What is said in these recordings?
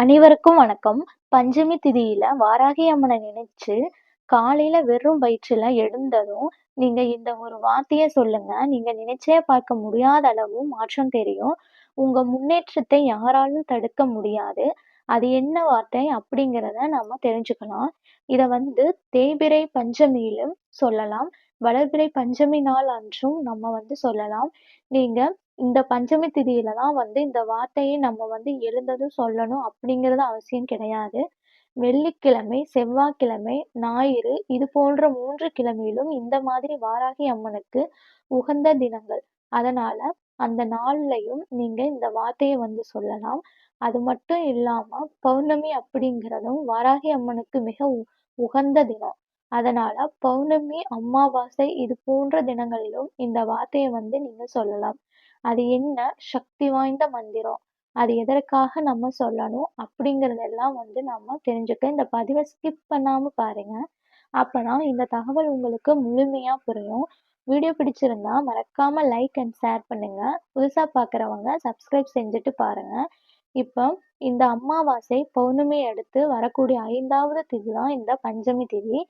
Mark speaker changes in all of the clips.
Speaker 1: அனைவருக்கும் வணக்கம். பஞ்சமி திதியில வாராகி அம்மனை நினைச்சு காலையில வெறும் வயிற்றுல எழுந்ததும் நீங்க இந்த ஒரு வார்த்தைய சொல்லுங்க. நீங்க நினைச்சே பார்க்க முடியாத அளவு மாற்றம் தெரியும். உங்க முன்னேற்றத்தை யாராலும் தடுக்க முடியாது. அது என்ன வார்த்தை அப்படிங்கிறத நம்ம தெரிஞ்சுக்கலாம். இத வந்து தேபிரை பஞ்சமியிலும் சொல்லலாம். வளர்பிறை பஞ்சமி நாள் அன்றும் நம்ம வந்து சொல்லலாம். நீங்க இந்த பஞ்சமி திதியில தான் வந்து இந்த வார்த்தையை நம்ம வந்து எழுந்ததும் சொல்லணும் அப்படிங்கிறது அவசியம் கிடையாது. வெள்ளிக்கிழமை செவ்வாய்க்கிழமை ஞாயிறு இது போன்ற மூன்று கிழமையிலும் இந்த மாதிரி வாராகி அம்மனுக்கு உகந்த தினங்கள். அதனால அந்த நாள்லையும் நீங்க இந்த வார்த்தையை வந்து சொல்லலாம். அது மட்டும் இல்லாம பௌர்ணமி அப்படிங்கிறதும் வாராகி அம்மனுக்கு மிக உகந்த தினம். அதனால பௌர்ணமி அமாவாசை இது போன்ற தினங்களிலும் இந்த வார்த்தையை வந்து நீங்க சொல்லலாம். அது என்ன? சக்தி வாய்ந்த மந்திரம். அது எதற்காக நம்ம சொல்லணும்? அப்படிங்கிறதெல்லாம் வந்து நம்ம தெரிஞ்சுக்க இந்த பதிவை ஸ்கிப் பண்ணாம பாருங்க. அப்பதான் இந்த தகவல் உங்களுக்கு முழுமையா புரியும். வீடியோ பிடிச்சிருந்தா மறக்காம லைக் அண்ட் ஷேர் பண்ணுங்க. புதுசா பாக்குறவங்க சப்ஸ்கிரைப் செஞ்சுட்டு பாருங்க. இப்போ இந்த அமாவாசை பௌர்ணமி அடுத்து வரக்கூடிய ஐந்தாவது திதி தான் இந்த பஞ்சமி திதி.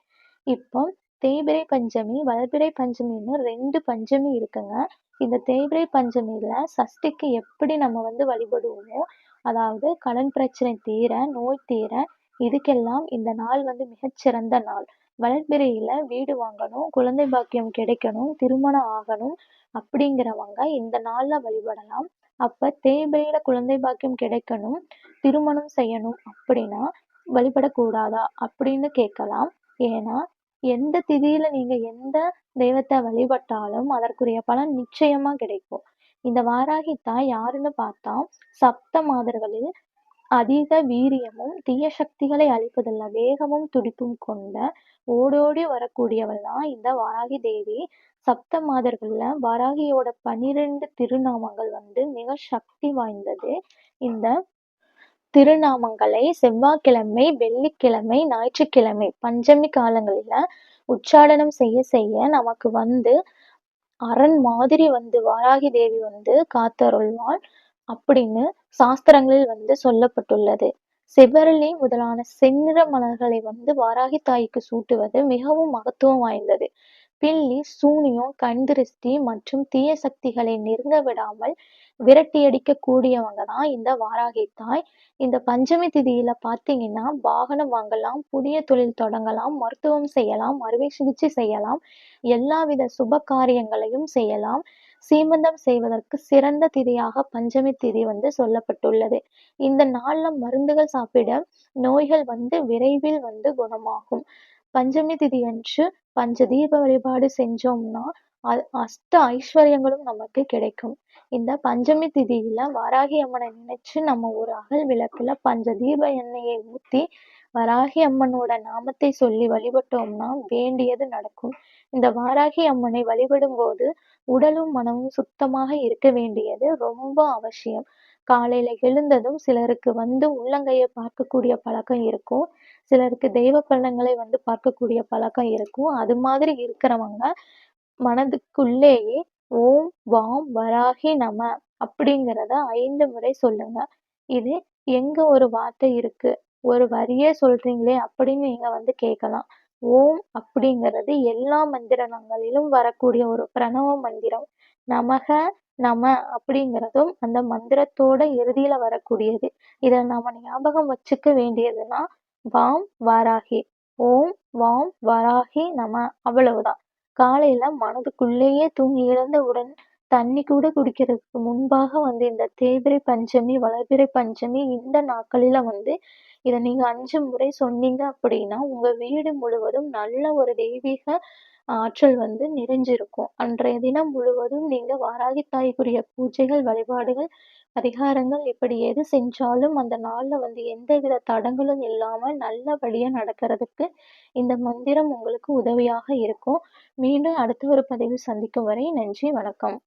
Speaker 1: இப்போ தேய்பிறை பஞ்சமி வளர்பிறை பஞ்சமின்னு ரெண்டு பஞ்சமி இருக்குங்க. இந்த தேய்பிரை பஞ்சமியில சஷ்டிக்கு எப்படி நம்ம வந்து வழிபடுவோமோ அதாவது கடன் பிரச்சனை தீர நோய் தீர இதுக்கெல்லாம் இந்த நாள் வந்து மிகச்சிறந்த நாள். வளர்பிறையில வீடு வாங்கணும் குழந்தை பாக்கியம் கிடைக்கணும் திருமணம் ஆகணும் அப்படிங்கிறவங்க இந்த நாள்ல வழிபடலாம். அப்ப தேய்பிரையில குழந்தை பாக்கியம் கிடைக்கணும் திருமணம் செய்யணும் அப்படின்னா வழிபடக்கூடாதா அப்படின்னு கேட்கலாம். ஏன்னா எந்த திதியில நீங்க எந்த தெய்வத்தை வழிபட்டாலும் அதற்குரிய பலன் நிச்சயமா கிடைக்கும். இந்த வாராகி தாய் யாருன்னு பார்த்தா சப்த மாதர்களில் அதீத வீரியமும் தீய சக்திகளை அழிப்பதில் வேகமும் துடிப்பும் கொண்ட ஓடோடி வரக்கூடியவள் தான் இந்த வாராகி தேவி. சப்த மாதர்கள்ல வாராகியோட பனிரெண்டு திருநாமங்கள் வந்து மிக சக்தி வாய்ந்தது. இந்த திருநாமங்களை செவ்வாய்க்கிழமை வெள்ளிக்கிழமை ஞாயிற்றுக்கிழமை பஞ்சமி காலங்களில உச்சாடனம் செய்ய செய்ய நமக்கு வந்து அரண் மாதிரி வந்து வாராகி தேவி வந்து காத்தருள்வாள் அப்படின்னு சாஸ்திரங்களில் வந்து சொல்லப்பட்டுள்ளது. செவ்வரளி முதலான செந்நிற மலர்களை வந்து வாராகி தாய்க்கு சூட்டுவது மிகவும் மகத்துவம் வாய்ந்தது. பில்லி சூனியம் கண்திருஷ்டி மற்றும் தீய சக்திகளை நெருங்க விடாமல் விரட்டியடிக்க கூடியவங்க தான் இந்த வாராகி தாய் இந்த பஞ்சமி திதியில பாத்தீங்கன்னா வாகனம் வாங்கலாம் புதிய தொழில் தொடங்கலாம் மருத்துவம் செய்யலாம் அறுவை சிகிச்சை செய்யலாம் எல்லாவித சுப காரியங்களையும் செய்யலாம். சீமந்தம் செய்வதற்கு சிறந்த திதியாக பஞ்சமி திதி வந்து சொல்லப்பட்டுள்ளது. இந்த நாள்ல மருந்துகள் சாப்பிட நோய்கள் வந்து விரைவில் வந்து குணமாகும். பஞ்சமி திதி அன்று பஞ்ச தீப வழிபாடு செஞ்சோம்னா அஷ்ட ஐஸ்வர்யங்களும் நமக்கு கிடைக்கும். இந்த பஞ்சமி திதியில வாராகி அம்மனை நினைச்சு நம்ம ஒரு அகல் விளக்குல பஞ்ச தீப எண்ணெயை ஊத்தி வராகி அம்மனோட நாமத்தை சொல்லி வழிபட்டோம்னா வேண்டியது நடக்கும். இந்த வாராகி அம்மனை வழிபடும் போது உடலும் மனமும் சுத்தமாக இருக்க வேண்டியது ரொம்ப அவசியம். காலையில எழுந்ததும் சிலருக்கு வந்து உள்ளங்கையை பார்க்கக்கூடிய பழக்கம் இருக்கும். சிலருக்கு தெய்வ பள்ளங்களை வந்து பார்க்கக்கூடிய பழக்கம் இருக்கும். அது மாதிரி இருக்கிறவங்க மனதுக்குள்ளேயே ஓம் வாம் வராகி நம அப்படிங்கிறத ஐந்து முறை சொல்லுங்க. இது எங்க ஒரு வார்த்தை இருக்கு? ஒரு வரியே சொல்றீங்களே அப்படின்னு நீங்க வந்து கேட்கலாம். ஓம் அப்படிங்கிறது எல்லா மந்திரங்களிலும் வரக்கூடிய ஒரு பிரணவ மந்திரம். நமக நம அப்படிங்கிறதும் அந்த மந்திரத்தோட இறுதியில வரக்கூடியது. இதை நாம ஞாபகம் வச்சுக்க வேண்டியதுன்னா வாம் வாராகி ஓம் வாம் வராகி நம அவ்வளவுதான். காலையில மனதுக்குள்ளேயே தூங்கி இழந்தவுடன் தண்ணி கூட குடிக்கிறதுக்கு முன்பாக வந்து இந்த தேவிரை பஞ்சமி வளர்பிறை பஞ்சமி இந்த நாட்களில வந்து இதை நீங்க அஞ்சு முறை சொன்னீங்க அப்படின்னா உங்க வீடு முழுவதும் நல்ல ஒரு தெய்வீக ஆற்றல் வந்து நிறைஞ்சிருக்கும். அன்றைய தினம் முழுவதும் நீங்க வாராகி தாய்க்குரிய பூஜைகள் வழிபாடுகள் பரிகாரங்கள் இப்படி எது செஞ்சாலும் அந்த நாள்ல வந்து எந்தவித தடங்களும் இல்லாமல் நல்லபடியாக நடக்கிறதுக்கு இந்த மந்திரம் உங்களுக்கு உதவியாக இருக்கும். மீண்டும் அடுத்த ஒரு பதிவில் சந்திக்கும் வரை நன்றி வணக்கம்.